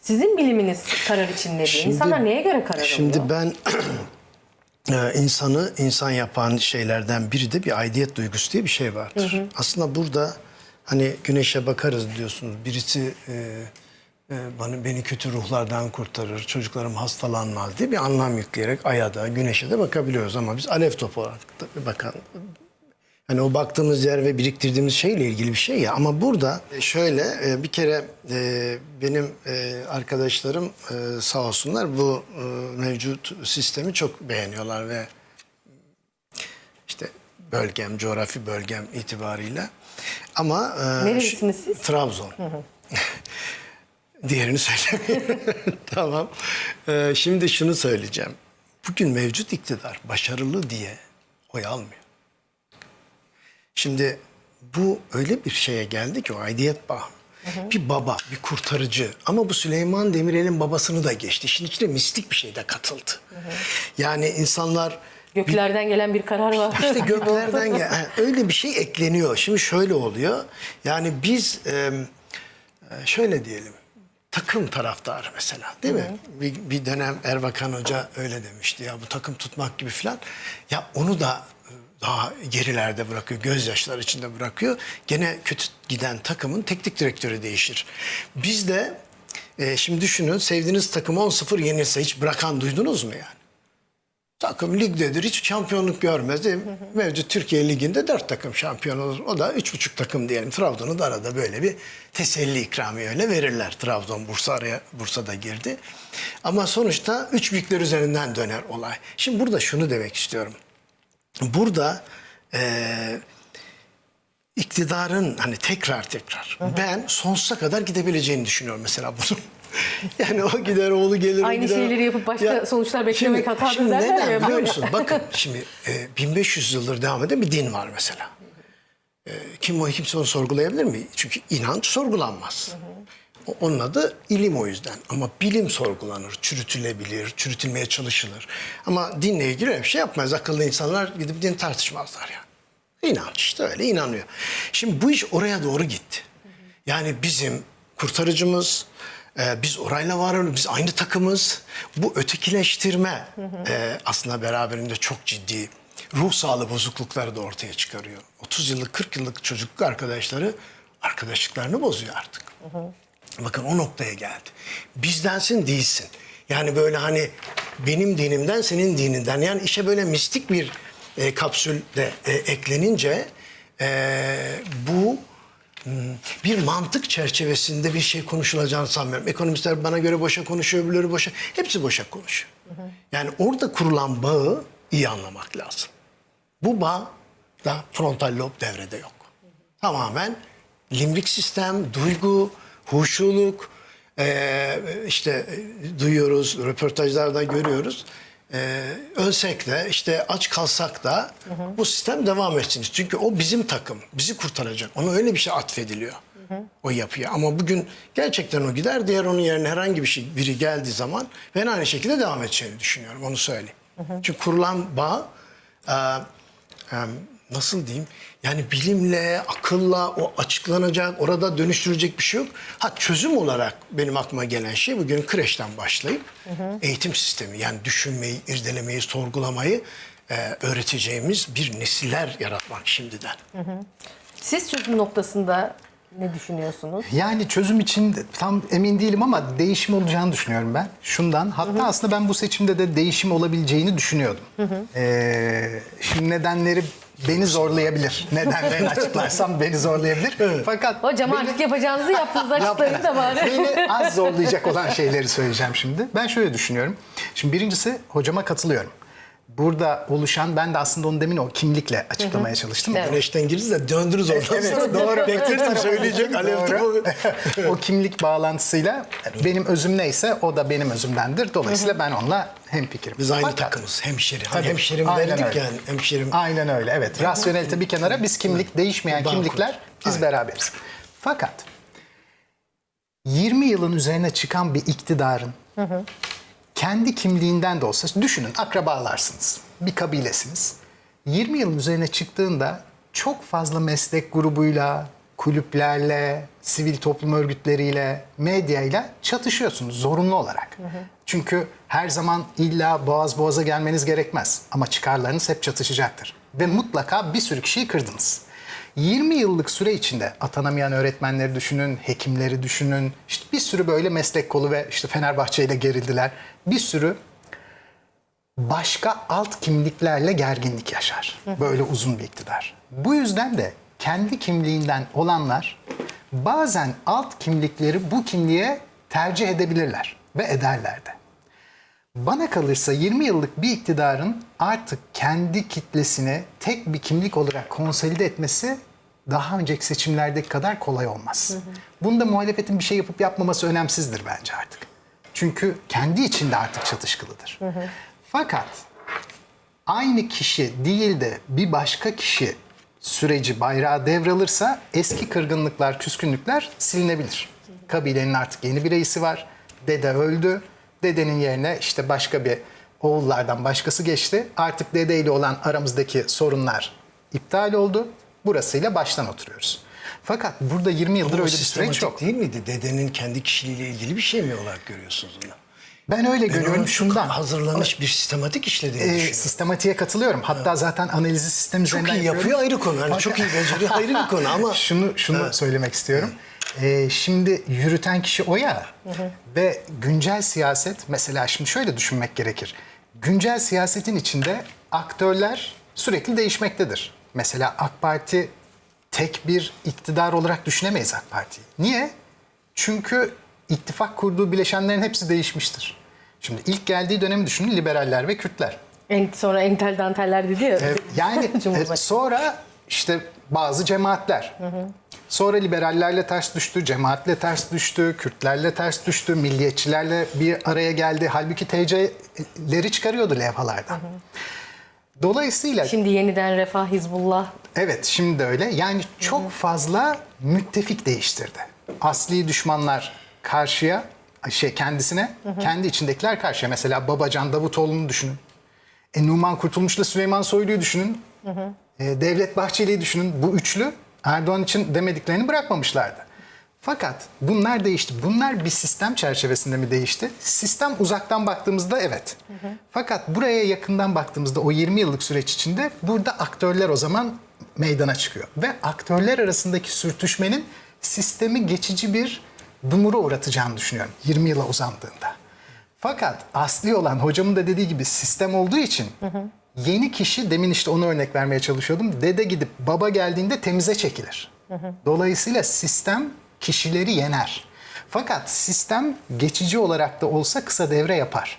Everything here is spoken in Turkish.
Sizin biliminiz karar için ne diyor? Şimdi- İnsanlar neye göre karar alıyor? Şimdi ben e, insanı insan yapan şeylerden biri de bir aidiyet duygusu diye bir şey vardır. Aslında burada hani güneşe bakarız diyorsunuz. Birisi e, e, bana beni kötü ruhlardan kurtarır, çocuklarım hastalanmaz diye bir anlam yükleyerek aya da güneşe de bakabiliyoruz ama biz alev topu olarak da bakan Hani o baktığımız yer ve biriktirdiğimiz şeyle ilgili bir şey ya. Ama burada şöyle e, bir kere e, benim e, arkadaşlarım e, sağ olsunlar bu e, mevcut sistemi çok beğeniyorlar ve işte bölgem, coğrafi bölgem itibariyle. Ama e, Nerelisiniz siz? Trabzon. Diğerini söylemeyeyim. tamam. E, şimdi şunu söyleyeceğim. Bugün mevcut iktidar başarılı diye oy almıyor. Şimdi bu öyle bir şeye geldi ki o aidiyet bağı. Bir baba, bir kurtarıcı ama bu Süleyman Demirel'in babasını da geçti. İşin içine mistik bir şey de katıldı. Yani insanlar Göklerden gelen bir karar var. işte göklerden gel ha, öyle bir şey ekleniyor. Şimdi şöyle oluyor. Yani biz e, şöyle diyelim. Takım taraftarı mesela değil mi? Bir, bir dönem Erbakan Hoca öyle demişti ya bu takım tutmak gibi falan. Ya onu da daha gerilerde bırakıyor, gözyaşlar içinde bırakıyor. Gene kötü giden takımın teknik direktörü değişir. Biz de e, şimdi düşünün sevdiğiniz takım 10-0 yenilse hiç bırakan duydunuz mu yani? Takım ligdedir. Hiç şampiyonluk görmez. değil mi? Mevcut Türkiye Ligi'nde dört takım şampiyon olur. O da üç buçuk takım diyelim. Trabzon'u da arada böyle bir teselli ikramiye öyle verirler. Trabzon Bursa araya Bursa'da girdi. Ama sonuçta üç büyükler üzerinden döner olay. Şimdi burada şunu demek istiyorum. Burada eee iktidarın hani tekrar tekrar ben sonsuza kadar gidebileceğini düşünüyorum mesela bunu. yani o gider oğlu gelir. Aynı gider- şeyleri yapıp başka sonuçlar beklemek hatadır şimdi derler neden ya, biliyor musun? Bakın şimdi e, 1500 yıldır devam eden bir din var mesela. E, kim o kimse onu sorgulayabilir mi? Çünkü inanç sorgulanmaz. O- Onun adı ilim o yüzden. Ama bilim sorgulanır, çürütülebilir, çürütülmeye çalışılır. Ama dinle ilgili öyle bir şey yapmaz. Akıllı insanlar gidip din tartışmazlar yani. İnanç işte öyle inanıyor. Şimdi bu iş oraya doğru gitti. Yani bizim kurtarıcımız, e, biz orayla var oluyoruz, biz aynı takımız. Bu ötekileştirme e, aslında beraberinde çok ciddi ruh sağlığı bozuklukları da ortaya çıkarıyor. 30 yıllık, 40 yıllık çocukluk arkadaşları arkadaşlıklarını bozuyor artık. Bakın o noktaya geldi. Bizdensin değilsin. Yani böyle hani benim dinimden senin dininden. Yani işe böyle mistik bir e, kapsül de e, eklenince e, bu hmm, bir mantık çerçevesinde bir şey konuşulacağını sanmıyorum. Ekonomistler bana göre boşa konuşuyor, öbürleri boşa. Hepsi boşa konuşuyor. Yani orada kurulan bağı iyi anlamak lazım. Bu bağ da frontal lob devrede yok. Tamamen limbik sistem, duygu, huşuluk, eee, işte e, duyuyoruz, röportajlarda görüyoruz. Eee, ölsek de işte aç kalsak da bu sistem devam etsin. Çünkü o bizim takım, bizi kurtaracak. Ona öyle bir şey atfediliyor. O yapıya. Ama bugün gerçekten o gider. Diğer onun yerine herhangi bir şey biri geldiği zaman ben aynı şekilde devam edeceğini düşünüyorum. Onu söyleyeyim. Çünkü kurulan bağ eee, eee, nasıl diyeyim? Yani bilimle, akılla o açıklanacak, orada dönüştürülecek bir şey yok. Ha çözüm olarak benim aklıma gelen şey bugün kreşten başlayıp eğitim sistemi yani düşünmeyi, irdelemeyi, sorgulamayı eee, öğreteceğimiz bir nesiller yaratmak şimdiden. Siz çözüm noktasında ne düşünüyorsunuz? Yani çözüm için tam emin değilim ama değişim olacağını düşünüyorum ben. Şundan hatta aslında ben bu seçimde de değişim olabileceğini düşünüyordum. Ee, şimdi nedenleri beni zorlayabilir. Nedenlerini açıklarsam beni zorlayabilir. Fakat Hocam artık yapacağınızı yaptınız açıklayın da bari. Beni az zorlayacak olan şeyleri söyleyeceğim şimdi. Ben şöyle düşünüyorum. Şimdi birincisi hocama katılıyorum. Burada oluşan, ben de aslında onu demin o kimlikle açıklamaya çalıştım. Evet. Güneşten giririz de döndürürüz oradan Evet, sonra. doğru. Beklerim söyleyecek alev o kimlik bağlantısıyla benim özüm neyse o da benim özümdendir. Dolayısıyla ben onunla hemfikirim. Biz aynı Fakat- takımız. Hemşeri. Hani hemşerim aynen derdik öyle. yani. Hemşerim. Aynen öyle evet. Rasyonelite bir kenara biz kimlik değişmeyen Bağ kimlikler biz Aynen. beraberiz. Fakat 20 yılın üzerine çıkan bir iktidarın kendi kimliğinden de olsa düşünün akrabalarsınız. Bir kabilesiniz. 20 yılın üzerine çıktığında çok fazla meslek grubuyla, kulüplerle, sivil toplum örgütleriyle, medyayla çatışıyorsunuz zorunlu olarak. Çünkü her zaman illa boğaz boğaza gelmeniz gerekmez. Ama çıkarlarınız hep çatışacaktır. Ve mutlaka bir sürü kişiyi kırdınız. 20 yıllık süre içinde atanamayan öğretmenleri düşünün, hekimleri düşünün, işte bir sürü böyle meslek kolu ve işte Fenerbahçe ile gerildiler. Bir sürü başka alt kimliklerle gerginlik yaşar. Böyle uzun bir iktidar. Bu yüzden de kendi kimliğinden olanlar bazen alt kimlikleri bu kimliğe tercih edebilirler ve ederler de. Bana kalırsa 20 yıllık bir iktidarın artık kendi kitlesini tek bir kimlik olarak konsolide etmesi daha önceki seçimlerdeki kadar kolay olmaz. Bunda muhalefetin bir şey yapıp yapmaması önemsizdir bence artık. Çünkü kendi içinde artık çatışkılıdır. Fakat aynı kişi değil de bir başka kişi süreci bayrağı devralırsa eski kırgınlıklar, küskünlükler silinebilir. Kabilenin artık yeni bir reisi var. Dede öldü. Dedenin yerine işte başka bir oğullardan başkası geçti. Artık dedeyle olan aramızdaki sorunlar iptal oldu. Burasıyla baştan oturuyoruz. Fakat burada 20 yıldır Ama öyle bir süreç yok. değil miydi? Dedenin kendi kişiliğiyle ilgili bir şey mi olarak görüyorsunuz onu? Ben öyle Ben görüyorum şundan. hazırlanmış bir sistematik işlediğini Ee, düşünüyorum. sistematiğe katılıyorum. Hatta zaten analizi sistem Çok üzerinden iyi yapıyor ayrı konu. Hani çok iyi beceriyor ayrı bir konu ama şunu şunu söylemek istiyorum. Ee, şimdi yürüten kişi o ya ve güncel siyaset mesela şimdi şöyle düşünmek gerekir. Güncel siyasetin içinde aktörler sürekli değişmektedir. Mesela AK Parti tek bir iktidar olarak düşünemeyiz AK Parti'yi. Niye? Çünkü ittifak kurduğu bileşenlerin hepsi değişmiştir. Şimdi ilk geldiği dönemi düşünün liberaller ve Kürtler. En, sonra entel danteller dedi ya. Evet, yani e, sonra işte bazı cemaatler. Sonra liberallerle ters düştü, cemaatle ters düştü, Kürtlerle ters düştü, milliyetçilerle bir araya geldi. Halbuki TC'leri çıkarıyordu levhalardan. Dolayısıyla Şimdi yeniden Refah Hizbullah evet şimdi de öyle. Yani çok fazla müttefik değiştirdi. Asli düşmanlar karşıya şey kendisine, kendi içindekiler karşıya. Mesela Babacan Davutoğlu'nu düşünün. E, Numan Kurtulmuş'la Süleyman Soylu'yu düşünün. E, Devlet Bahçeli'yi düşünün. Bu üçlü Erdoğan için demediklerini bırakmamışlardı. Fakat bunlar değişti. Bunlar bir sistem çerçevesinde mi değişti? Sistem uzaktan baktığımızda evet. Fakat buraya yakından baktığımızda o 20 yıllık süreç içinde burada aktörler o zaman meydana çıkıyor. Ve aktörler arasındaki sürtüşmenin sistemi geçici bir dumura uğratacağını düşünüyorum 20 yıla uzandığında. Fakat asli olan hocamın da dediği gibi sistem olduğu için yeni kişi demin işte onu örnek vermeye çalışıyordum. Dede gidip baba geldiğinde temize çekilir. Dolayısıyla sistem kişileri yener. Fakat sistem geçici olarak da olsa kısa devre yapar.